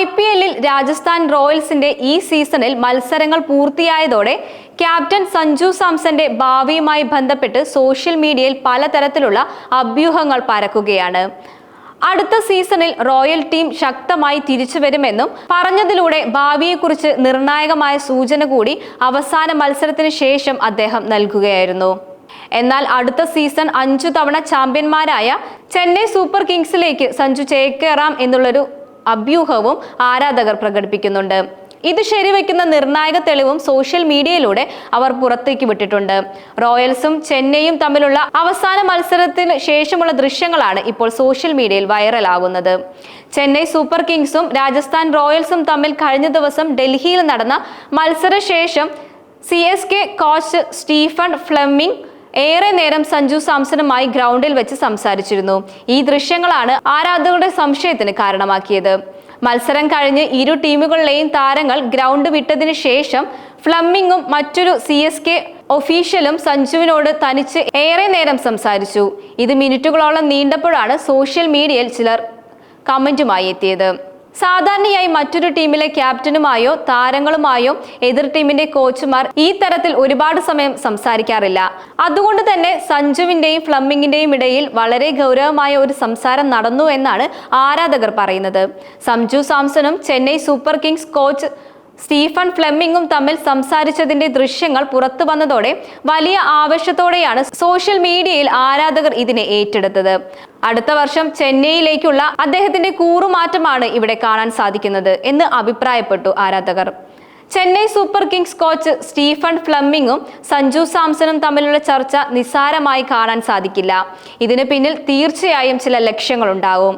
I P എല്ലിൽ രാജസ്ഥാൻ റോയൽസിന്റെ ഈ സീസണിൽ മത്സരങ്ങൾ പൂർത്തിയായതോടെ ക്യാപ്റ്റൻ സഞ്ജു സാംസന്റെ ഭാവിയുമായി ബന്ധപ്പെട്ട് സോഷ്യൽ മീഡിയയിൽ പലതരത്തിലുള്ള അഭ്യൂഹങ്ങൾ പരക്കുകയാണ്. അടുത്ത സീസണിൽ റോയൽ ടീം ശക്തമായി തിരിച്ചു വരുമെന്നും പറഞ്ഞതിലൂടെ ഭാവിയെക്കുറിച്ച് നിർണായകമായ സൂചന കൂടി അവസാന മത്സരത്തിന് ശേഷം അദ്ദേഹം നൽകുകയായിരുന്നു. എന്നാൽ അടുത്ത സീസൺ അഞ്ചു തവണ ചാമ്പ്യന്മാരായ ചെന്നൈ സൂപ്പർ കിങ്സിലേക്ക് സഞ്ജു ചേക്കേറാം എന്നുള്ളൊരു അഭ്യൂഹവും ആരാധകർ പ്രകടിപ്പിക്കുന്നുണ്ട്. ഇത് ശരിവെക്കുന്ന നിർണായക തെളിവും സോഷ്യൽ മീഡിയയിലൂടെ അവർ പുറത്തേക്ക് വിട്ടിട്ടുണ്ട്. റോയൽസും ചെന്നൈയും തമ്മിലുള്ള അവസാന മത്സരത്തിന് ശേഷമുള്ള ദൃശ്യങ്ങളാണ് ഇപ്പോൾ സോഷ്യൽ മീഡിയയിൽ വൈറലാകുന്നത് ചെന്നൈ സൂപ്പർ കിങ്സും രാജസ്ഥാൻ റോയൽസും തമ്മിൽ കഴിഞ്ഞ ദിവസം ഡൽഹിയിൽ നടന്ന മത്സരശേഷം C S K coach Stephen Fleming ഏറെ നേരം സഞ്ജു സാംസണുമായി ഗ്രൗണ്ടിൽ വെച്ച് സംസാരിച്ചിരുന്നു. ഈ ദൃശ്യങ്ങളാണ് ആരാധകരുടെ സംശയത്തിന് കാരണമാക്കിയത്. മത്സരം കഴിഞ്ഞ് ഇരു ടീമുകളിലെയും താരങ്ങൾ ഗ്രൗണ്ട് വിട്ടതിന് ശേഷം ഫ്ലമ്മിങ്ങും മറ്റൊരു സി എസ് കെ ഒഫീഷ്യലും സഞ്ജുവിനോട് തനിച്ച് ഏറെ നേരം സംസാരിച്ചു. ഇത് മിനിറ്റുകളോളം നീണ്ടപ്പോഴാണ് സോഷ്യൽ മീഡിയയിൽ ചിലർ കമന്റുമായി എത്തിയത്. സാധാരണയായി മറ്റൊരു ടീമിലെ ക്യാപ്റ്റനുമായോ താരങ്ങളുമായോ എതിർ ടീമിന്റെ കോച്ചുമാർ ഈ തരത്തിൽ ഒരുപാട് സമയം സംസാരിക്കാറില്ല. അതുകൊണ്ട് തന്നെ സഞ്ജുവിന്റെയും ഫ്ലമ്മിങ്ങിന്റെയും ഇടയിൽ വളരെ ഗൗരവമായ ഒരു സംസാരം നടന്നു എന്നാണ് ആരാധകർ പറയുന്നത്. Sanju സാംസണും Chennai super kings coach Stephen ഫ്ലെമ്മിങ്ങും തമ്മിൽ സംസാരിച്ചതിന്റെ ദൃശ്യങ്ങൾ പുറത്തു വന്നതോടെ വലിയ ആവേശത്തോടെയാണ് സോഷ്യൽ മീഡിയയിൽ ആരാധകർ ഇതിനെ ഏറ്റെടുത്തത്. അടുത്ത വർഷം ചെന്നൈയിലേക്കുള്ള അദ്ദേഹത്തിന്റെ കൂറുമാറ്റമാണ് ഇവിടെ കാണാൻ സാധിക്കുന്നത് എന്ന് അഭിപ്രായപ്പെട്ടു ആരാധകർ. Chennai super kings coach Stephen ഫ്ലമ്മിങ്ങും Sanju സാംസണും തമ്മിലുള്ള ചർച്ച നിസ്സാരമായി കാണാൻ സാധിക്കില്ല. ഇതിന് പിന്നിൽ തീർച്ചയായും ചില ലക്ഷ്യങ്ങളുണ്ടാവും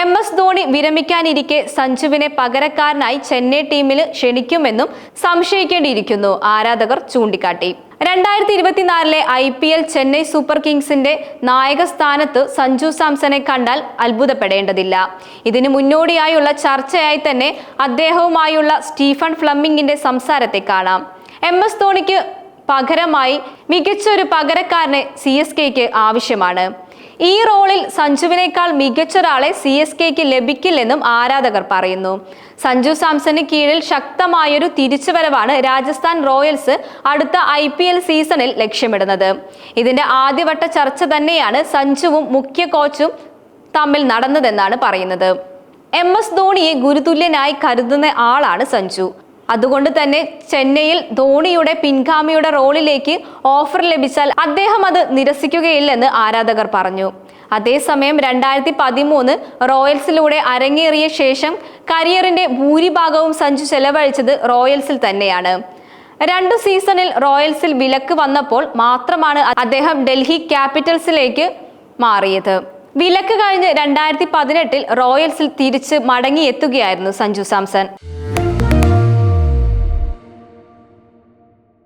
എം എസ് ധോണി വിരമിക്കാനിരിക്കെ സഞ്ജുവിനെ പകരക്കാരനായി ചെന്നൈ ടീമിൽ ക്ഷണിക്കുമെന്നും സംശയിക്കേണ്ടിയിരിക്കുന്നു ആരാധകർ ചൂണ്ടിക്കാട്ടി. രണ്ടായിരത്തി ഇരുപത്തിനാലിലെ I P L Chennai super കിങ്സിന്റെ നായക സ്ഥാനത്ത് സഞ്ജു സാംസനെ കണ്ടാൽ അത്ഭുതപ്പെടേണ്ടതില്ല. ഇതിന് മുന്നോടിയായുള്ള ചർച്ചയായി തന്നെ അദ്ദേഹവുമായുള്ള സ്റ്റീഫൻ ഫ്ലമ്മിങ്ങിന്റെ സംസാരത്തെ കാണാം. എം എസ് ധോണിക്ക് പകരമായി മികച്ചൊരു പകരക്കാരനെ സി എസ് കെക്ക് ആവശ്യമാണ്. ഈ റോളിൽ സഞ്ജുവിനേക്കാൾ മികച്ചൊരാളെ സി എസ് കെക്ക് ലഭിക്കില്ലെന്നും ആരാധകർ പറയുന്നു. സഞ്ജു സാംസന് കീഴിൽ ശക്തമായൊരു തിരിച്ചുവരവാണ് രാജസ്ഥാൻ റോയൽസ് അടുത്ത ഐ പി എൽ സീസണിൽ ലക്ഷ്യമിടുന്നത്. ഇതിന്റെ ആദ്യവട്ട ചർച്ച തന്നെയാണ് സഞ്ജുവും മുഖ്യ കോച്ചും തമ്മിൽ നടന്നതെന്നാണ് പറയുന്നത്. എം എസ് ധോണിയെ ഗുരുതുല്യനായി കരുതുന്ന ആളാണ് സഞ്ജു. അതുകൊണ്ട് തന്നെ ചെന്നൈയിൽ ധോണിയുടെ പിൻഗാമിയുടെ റോളിലേക്ക് ഓഫർ ലഭിച്ചാൽ അദ്ദേഹം അത് നിരസിക്കുകയില്ലെന്ന് ആരാധകർ പറഞ്ഞു. അതേസമയം രണ്ടായിരത്തി പതിമൂന്ന് റോയൽസിലൂടെ അരങ്ങേറിയ ശേഷം കരിയറിന്റെ ഭൂരിഭാഗവും സഞ്ജു ചെലവഴിച്ചത് റോയൽസിൽ തന്നെയാണ്. രണ്ടു സീസണിൽ റോയൽസിൽ വിലക്ക് വന്നപ്പോൾ മാത്രമാണ് അദ്ദേഹം ഡൽഹി ക്യാപിറ്റൽസിലേക്ക് മാറിയത്. വിലക്ക് കഴിഞ്ഞ് രണ്ടായിരത്തി പതിനെട്ടിൽ റോയൽസിൽ തിരിച്ച് മടങ്ങിയെത്തുകയായിരുന്നു സഞ്ജു സാംസൺ.